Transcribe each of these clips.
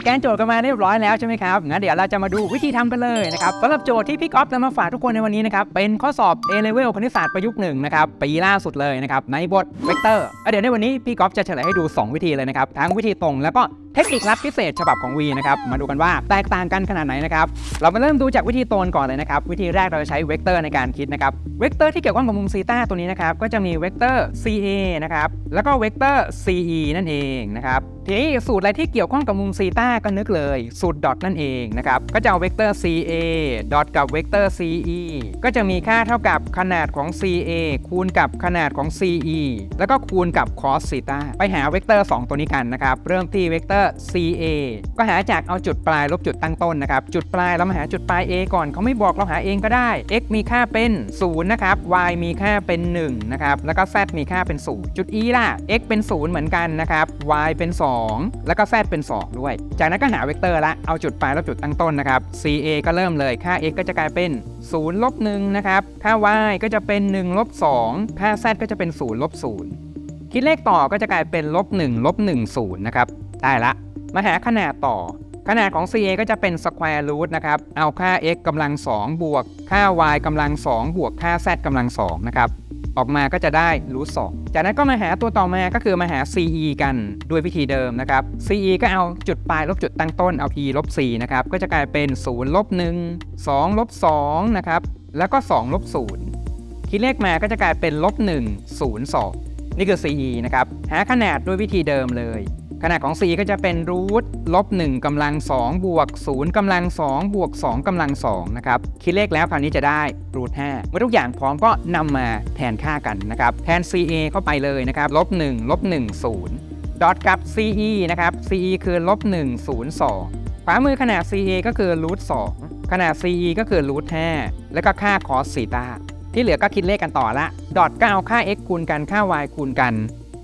สแกนโจทย์กันมาเรียบร้อยแล้วใช่ไหมครับ งั้นเดี๋ยวเราจะมาดูวิธีทำกันเลยนะครับสำหรับโจทย์ที่พี่ก๊อฟนำมาฝากทุกคนในวันนี้นะครับ เป็นข้อสอบ A level คณิตศาสตร์ประยุกต์หนึ่งนะครับ ปีล่าสุดเลยนะครับ ในบทเวกเตอร์เดี๋ยวในวันนี้พี่ก๊อฟจะเฉลยให้ดู 2 วิธีเลยนะครับ ทั้งวิธีตรงแล้วก็เทคนิคลับพิเศษฉบับของ V นะครับ มาดูกันว่าแตกต่างกันขนาดไหนนะครับ เรามาเริ่มดูจากวิธีโตรงก่อนเลยนะครับ วิธีแรกเราจะใช้เวกเตอร์ในการคิดนะครับ เวกเตอร์ที่เกี่ยวข้องกับมุมซีตาตัวนี้นะครับ ก็จะมีเวกเตอร์ CA นะครับ แล้วก็เวกเตอร์ CE นั่นเองนะครับทีนี้สูตรอะไรที่เกี่ยวข้องกับมุมซีตาก็นึกเลย สูตรดอทนั่นเองนะครับ ก็จะเอาเวกเตอร์ CA ดอทกับเวกเตอร์ CE ก็จะมีค่าเท่ากับขนาดของ CA คูณกับขนาดของ CE แล้วก็คูณกับ cos ซีตาไปหาเวกเตอร์ 2 ตัวนี้กันนะครับ เริ่มที่เวกเตอร์ CA ก็หาจากเอาจุดปลายลบจุดตั้งต้นนะครับ จุดปลายเรามาหาจุดปลาย A ก่อนเขาไม่บอกเราหาเองก็ได้ x มีค่าเป็น0นะครับ y มีค่าเป็น1นะครับ แล้วก็ z มีค่าเป็น 0 จุด e ล่ะ x เป็น 0 เหมือนกันนะครับ y เป็น 2 แล้วก็ z เป็น 2 ด้วย จากนั้นก็หาเวกเตอร์ละเอาจุดปลายลบจุดตั้งต้นนะครับ ca ก็เริ่มเลยค่า x ก็จะกลายเป็น0ลบ1นะครับค่า y ก็จะเป็น1ลบ2ค่า z ก็จะเป็น0ลบ0คิดเลขต่อก็จะกลายเป็นลบ1ลบ1 0นะครับ ได้ละ มาหาขนาดต่อ ขนาดของ CA ก็จะเป็น square root นะครับ เอาค่า x กำลัง 2 บวก ค่า y กำลัง 2 บวกค่า z กำลัง 2 นะครับ ออกมาก็จะได้รูท2จากนั้นก็มาหาตัวต่อมาก็คือมาหา CE กันด้วยวิธีเดิมนะครับ CE ก็เอาจุดปลายลบจุดตั้งต้นเอา e ลบ c นะครับ ก็จะกลายเป็น0ลบ1 2ลบ2นะครับ แล้วก็2ลบ0คิดเลขมาก็จะกลายเป็นลบ1 0 2นี่คือ CE นะครับ หาขนาดด้วยวิธีเดิมเลย ขนาดของ c ก็จะเป็นรูทลบ1กำลัง2บวก0กำลัง2บวก2กำลัง2นะครับ คิดเลขแล้วคราวนี้จะได้รูท5เมื่อทุกอย่างพร้อมก็นำมาแทนค่ากันนะครับ แทน ca เข้าไปเลยนะครับลบ1ลบ1 0 ดอทกับ ce นะครับ ce คือลบ1 0 2ขวามือขนาด ca ก็คือรูท2ขนาด ce ก็คือรูท5แล้วก็ค่า cos ซีตาที่เหลือก็คิดเลขกันต่อละ ดอทก็เอาค่า x คูณกันค่า y คูณกัน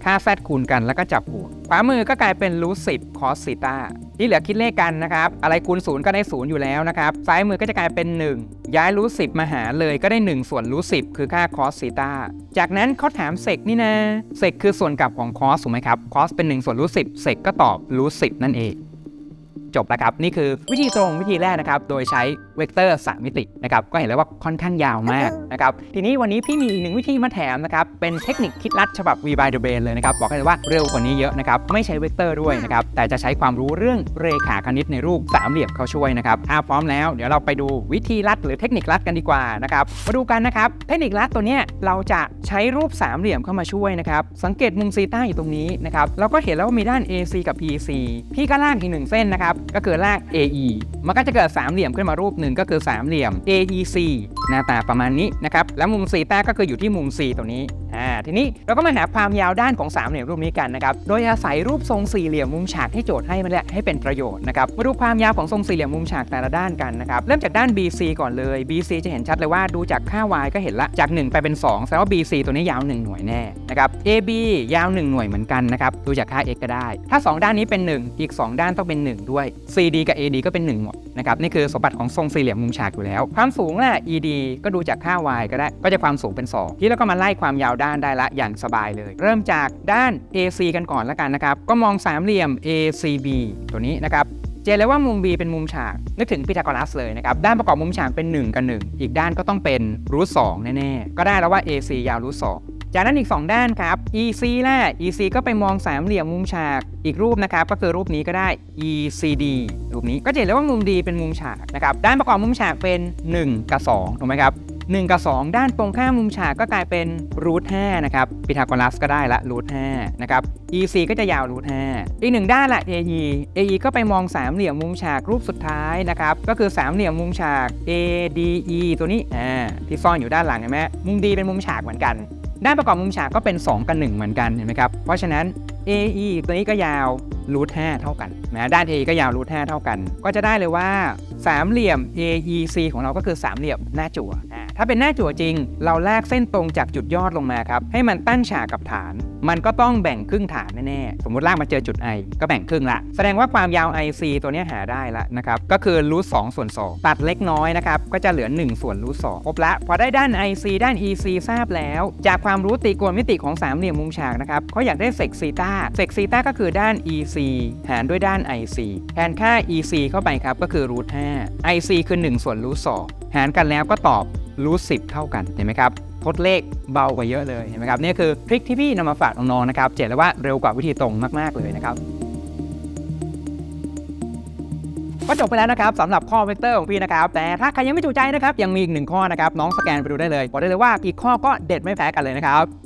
ค่า z คูณกันแล้วก็จับหัวขวามือก็กลายเป็นรูทสิบคอสซีตาที่เหลือคิดเลขกันนะครับ อะไรคูณศูนย์ก็ได้ศูนย์อยู่แล้วนะครับ ซ้ายมือก็จะกลายเป็น 1 ย้ายรูทสิบมาหาเลยก็ได้ 1 ส่วนรูทสิบคือค่าคอสซีตาจากนั้นเขาถามเซกนี่นะเซกคือส่วนกลับของคอสถูกไหมครับคอสเป็น 1 ส่วนรูทสิบเซกก็ตอบรูทสิบนั่นเอง จบแล้วครับ นี่คือวิธีตรงวิธีแรกนะครับ โดยใช้เวกเตอร์3มิตินะครับ ก็เห็นแล้วว่าค่อนข้างยาวมากนะครับ ทีนี้วันนี้พี่มีอีกหนึ่งวิธีมาแถมนะครับ เป็นเทคนิคคิดลัดฉบับ V by the Brain เลยนะครับ บอกให้เลยว่าเร็วกว่านี้เยอะนะครับ ไม่ใช้เวกเตอร์ด้วยนะครับ แต่จะใช้ความรู้เรื่องเรขาคณิตในรูปสามเหลี่ยมเข้าช่วยนะครับอ่าพร้อมแล้วเดี๋ยวเราไปดูวิธีลัดหรือเทคนิคลัดกันดีกว่านะครับ มาดูกันนะครับ เทคนิคลัดตัวเนี้ยเราจะใช้รูปสามเหลี่ยมเข้ามาช่วยนะครับ สังเกตมุมซีต้าอยู่ตรงนี้นะครับ เราก็เห็นแล้วว่ามีด้าน AC กับ PC พี่ก็ลากอีกหนึ่งเส้นนะครับก็คือลาก AE มันก็จะเกิดสามเหลี่ยมขึ้นมารูปหนึ่งก็คือสามเหลี่ยม AEC หน้าตาประมาณนี้นะครับ แล้วมุมซีต้าก็คืออยู่ที่มุม C ตัวนี้อ่าทีนี้เราก็มาหาความยาวด้านของสามเหลี่ยมรูปนี้กันนะครับ โดยอาศัยรูปทรงสี่เหลี่ยมมุมฉากที่โจทย์ให้มาแหละให้เป็นประโยชน์นะครับ มาดูความยาวของทรงสี่เหลี่ยมมุมฉากแต่ละด้านกันนะครับ เริ่มจากด้าน BC ก่อนเลย BC จะเห็นชัดเลยว่าดูจากค่า y ก็เห็นละ จาก 1 ไปเป็น 2แสดงว่า BC ตัวนี้ยาว 1 หน่วยแน่นะครับ AB ยาว 1 หน่วยเหมือนกันนะครับ ดูจากค่า x ก็ได้ ถ้า 2 ด้านนี้เป็น 1 อีก 2 ด้านต้องเป็น 1 ด้วย CD กับ AD ก็เป็น1หมดนะครับนี่คือสมบัติของทรงสี่เหลี่ยมมุมฉากอยู่แล้ว ความสูงล่ะ ED ก็ดูจากค่า y ก็ได้ก็จะความสูงเป็น 2 ที่แล้วก็มาไล่ความยาวด้านได้ละอย่างสบายเลย เริ่มจากด้าน AC กันก่อนละกันนะครับก็มองสามเหลี่ยม ACB ตัวนี้นะครับเจนเลยว่ามุม B เป็นมุมฉาก นึกถึงพีทาโกรัสเลยนะครับ ด้านประกอบมุมฉากเป็น 1 กับ 1 อีกด้านก็ต้องเป็นรูท2แน่ๆ ก็ได้แล้วว่า AC ยาวรูท2 จากนั้นอีก 2 ด้านครับ EC ล่ะ EC ก็ไปมองสามเหลี่ยมมุมฉาก อีกรูปนะครับ ก็คือรูปนี้ก็ได้ ECD รูปนี้ก็จะเห็นเลยว่ามุม D เป็นมุมฉากนะครับ ด้านประกอบมุมฉากเป็น 1 กับ2ถูกไหมครับ1 กับ 2 ด้านตรงข้ามมุมฉากก็กลายเป็นรูท5นะครับพีทาโกรัสก็ได้ละรูท5นะครับ EC ก็จะยาวรูท5อีกหนึ่งด้านละ AE AE ก็ไปมองสามเหลี่ยมมุมฉากรูปสุดท้ายนะครับก็คือสามเหลี่ยมมุมฉาก ADE ตัวนี้อ่าที่ซ่อนอยู่ด้านหลังเห็นไหมมุม D เป็นมุมฉากเหมือนกัน ด้านประกอบมุมฉากก็เป็น 2 กับ 1 เหมือนกันเห็นไหมครับ เพราะฉะนั้น AE ตัวนี้ก็ยาวรูท5เท่ากันนะด้าน AE ก็ยาวรูท5เท่ากัน ก็จะได้เลยว่าสามเหลี่ยม AEC ของเราก็คือสามเหลี่ยมหน้าจั่วอ่าถ้าเป็นหน้าจั่วจริง เราลากเส้นตรงจากจุดยอดลงมาครับให้มันตั้งฉากกับฐาน มันก็ต้องแบ่งครึ่งฐานแน่ๆ สมมติลากมาเจอจุด i ก็แบ่งครึ่งละ แสดงว่าความยาว ic ตัวนี้หาได้ละนะครับ ก็คือรูท2ส่วน 2 ตัดเล็กน้อยนะครับ ก็จะเหลือ 1 ส่วนรูท2ครบละ พอได้ด้าน ic ด้าน ec ทราบแล้ว จากความรู้ตีโกณมิติของสามเหลี่ยมมุมฉากนะครับเขาอยากได้เซกซีตาเซกซีตาก็คือด้าน ec หารด้วยด้าน ic แทนค่า ec เข้าไปครับก็คือรูท5 ic คือ 1 ส่วนรูท2หารกันแล้วก็ตอบรูท10เท่ากันเห็นไหมครับ คดเลขเบากว่าเยอะเลยเห็นไหมครับนี่คือทริคที่พี่นำมาฝากน้องๆนะครับเจ๋งเลยวว่าเร็วกว่าวิธีตรงมากๆเลยนะครับก็จบไปแล้วนะครับสำหรับข้อเวกเตอร์ของพี่นะครับ แต่ถ้าใครยังไม่จุใจนะครับ ยังมีอีกหนึ่งข้อนะครับ น้องสแกนไปดูได้เลย บอกได้เลยว่าอีกข้อก็เด็ดไม่แพ้กันเลยนะครับ